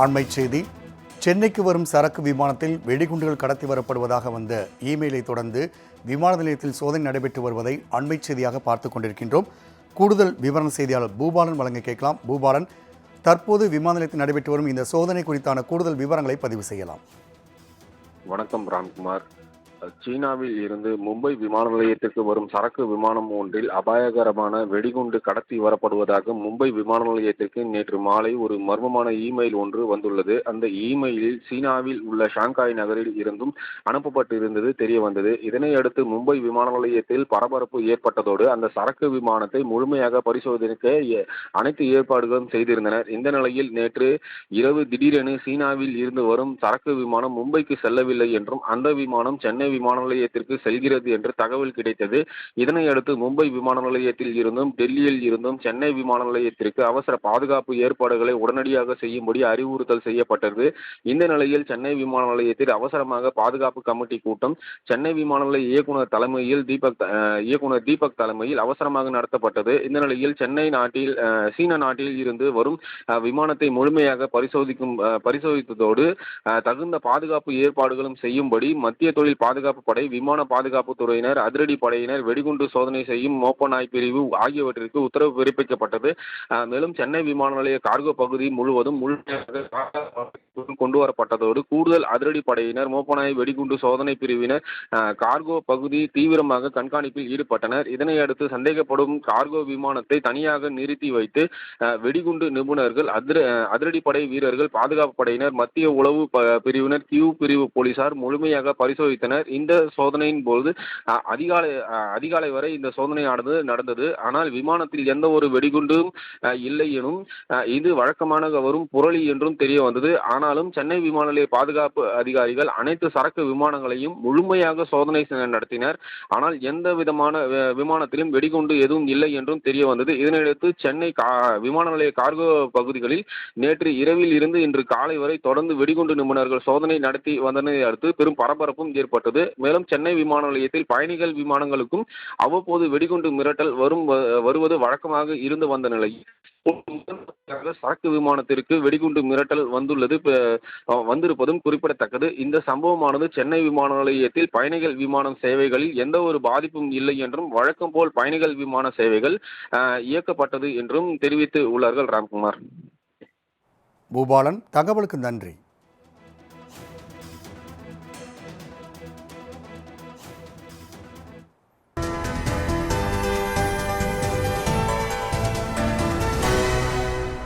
ஆண்மை செய்தி. சென்னைக்கு வரும் சரக்கு விமானத்தில் வெடிகுண்டுகள் கடத்தி வரப்படுவதாக வந்த இமெயிலை தொடர்ந்து விமான நிலையத்தில் சோதனை நடைபெற்று வருவதை அண்மை செய்தியாக பார்த்து கொண்டிருக்கின்றோம். கூடுதல் விவரண செய்தியாளர் பூபாலன் வழங்க கேட்கலாம். பூபாலன் தற்போது விமான நிலையத்தில் நடைபெற்று வரும் இந்த சோதனை குறித்தான கூடுதல் விவரங்களை பதிவு செய்யலாம். வணக்கம் ராம்குமார். சீனாவில் இருந்து மும்பை விமான நிலையத்திற்கு வரும் சரக்கு விமானம் ஒன்றில் அபாயகரமான வெடிகுண்டு கடத்தி வரப்படுவதாக மும்பை விமான நிலையத்திற்கு நேற்று மாலை ஒரு மர்மமான இமெயில் ஒன்று வந்துள்ளது. அந்த இமெயிலில் சீனாவில் உள்ள ஷாங்காய் நகரில் இருந்தும் அனுப்பப்பட்டிருந்தது தெரிய வந்தது இதனை அடுத்து மும்பை விமான நிலையத்தில் பரபரப்பு ஏற்பட்டதோடு அந்த சரக்கு விமானத்தை முழுமையாக பரிசோதனைக்க அனைத்து ஏற்பாடுகளும் செய்திருந்தனர். இந்த நிலையில் நேற்று இரவு திடீரென சீனாவில் இருந்து வரும் சரக்கு விமானம் மும்பைக்கு செல்லவில்லை என்றும் அந்த விமானம் சென்னை விமான நிலையத்திற்கு செல்கிறது என்று தகவல் கிடைத்தது. இதனை அடுத்து மும்பை விமான நிலையத்தில் இருந்தும் டெல்லியில் இருந்தும் சென்னை விமான நிலையத்திற்கு அவசர பாதுகாப்பு ஏற்பாடுகளை உடனடியாக செய்யும்படி அறிவுறுத்தல் செய்யப்பட்டது. இந்த நிலையில் சென்னை விமான நிலையத்தில் அவசரமாக பாதுகாப்பு கமிட்டி கூட்டம் சென்னை விமான நிலைய இயக்குனர் தலைமையில் தீபக் இயக்குனர் தீபக் தலைமையில் அவசரமாக நடத்தப்பட்டது. இந்த நிலையில் சென்னை நாட்டில் சீன நாட்டில் இருந்து வரும் விமானத்தை முழுமையாக பரிசோதிக்கும் பரிசோதித்ததோடு தகுந்த பாதுகாப்பு ஏற்பாடுகளும் செய்யும்படி மத்திய தொழில் பாதுகாப்பு பாதுகாப்பு படை விமான பாதுகாப்பு துறையினர் அதிரடி படையினர் வெடிகுண்டு சோதனை செய்யும் மோப்பநாய் பிரிவு ஆகியவற்றிற்கு உத்தரவு பிறப்பிக்கப்பட்டது. மேலும் சென்னை விமான நிலைய கார்கோ பகுதி முழுவதும் முழுமையாக பாதுகாப்பு கொண்டு வரப்பட்டதோடு கூடுதல் அதிரடி படையினர் மோப்பநாய் வெடிகுண்டு சோதனை பிரிவினர் கார்கோ பகுதி தீவிரமாக கண்காணிப்பில் ஈடுபட்டனர். இதனையடுத்து சந்தேகப்படும் கார்கோ விமானத்தை தனியாக நிறுத்தி வைத்து வெடிகுண்டு நிபுணர்கள் அதிர அதிரடிப்படை வீரர்கள் பாதுகாப்பு படையினர் மத்திய உளவு பிரிவினர் கியூ பிரிவு போலீசார் முழுமையாக பரிசோதித்தனர். இந்த சோதனையின் போது அதிகாலை அதிகாலை வரை இந்த சோதனையானது நடந்தது. ஆனால் விமானத்தில் எந்த ஒரு வெடிகுண்டும் இல்லை எனும் இது வழக்கமாக வரும் புரளி என்றும் தெரிய வந்தது. ஆனாலும் சென்னை விமான நிலைய பாதுகாப்பு அதிகாரிகள் அனைத்து சரக்கு விமானங்களையும் முழுமையாக சோதனை நடத்தினர். ஆனால் எந்த விதமான விமானத்திலும் வெடிகுண்டு எதுவும் இல்லை என்றும் தெரிய வந்தது. இதனையடுத்து சென்னை கா விமான நிலைய கார்கோ பகுதிகளில் நேற்று இரவில் இருந்து இன்று காலை வரை தொடர்ந்து வெடிகுண்டு நிபுணர்கள் சோதனை நடத்தி வந்ததை அடுத்து பெரும் பரபரப்பும் ஏற்பட்டது. மேலும் சென்னை விமான நிலையத்தில் பயணிகள் விமானங்களுக்கும் அவ்வப்போது வெடிகுண்டு மிரட்டல் வரும் வ- வருவது வழக்கமாக இருந்து வந்த நிலையில் சரக்கு விமானத்திற்கு வெடிகுண்டு மிரட்டல் வந்துள்ளது. வந்திருப்பதும் குறிப்பிடத்தக்கது. இந்த சம்பவமானது சென்னை விமான நிலையத்தில் பயணிகள் விமானம் சேவைகளில் எந்த ஒரு பாதிப்பும் இல்லை என்றும் வழக்கம் போல் பயணிகள் விமான சேவைகள் இயக்கப்பட்டது என்றும் தெரிவித்து உள்ளார்கள் ராம்குமார். பூபாலன் தகவலுக்கு நன்றி.